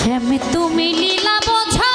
শ্যাম তুমি লীলা বোঝা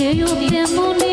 చేయు నిరముని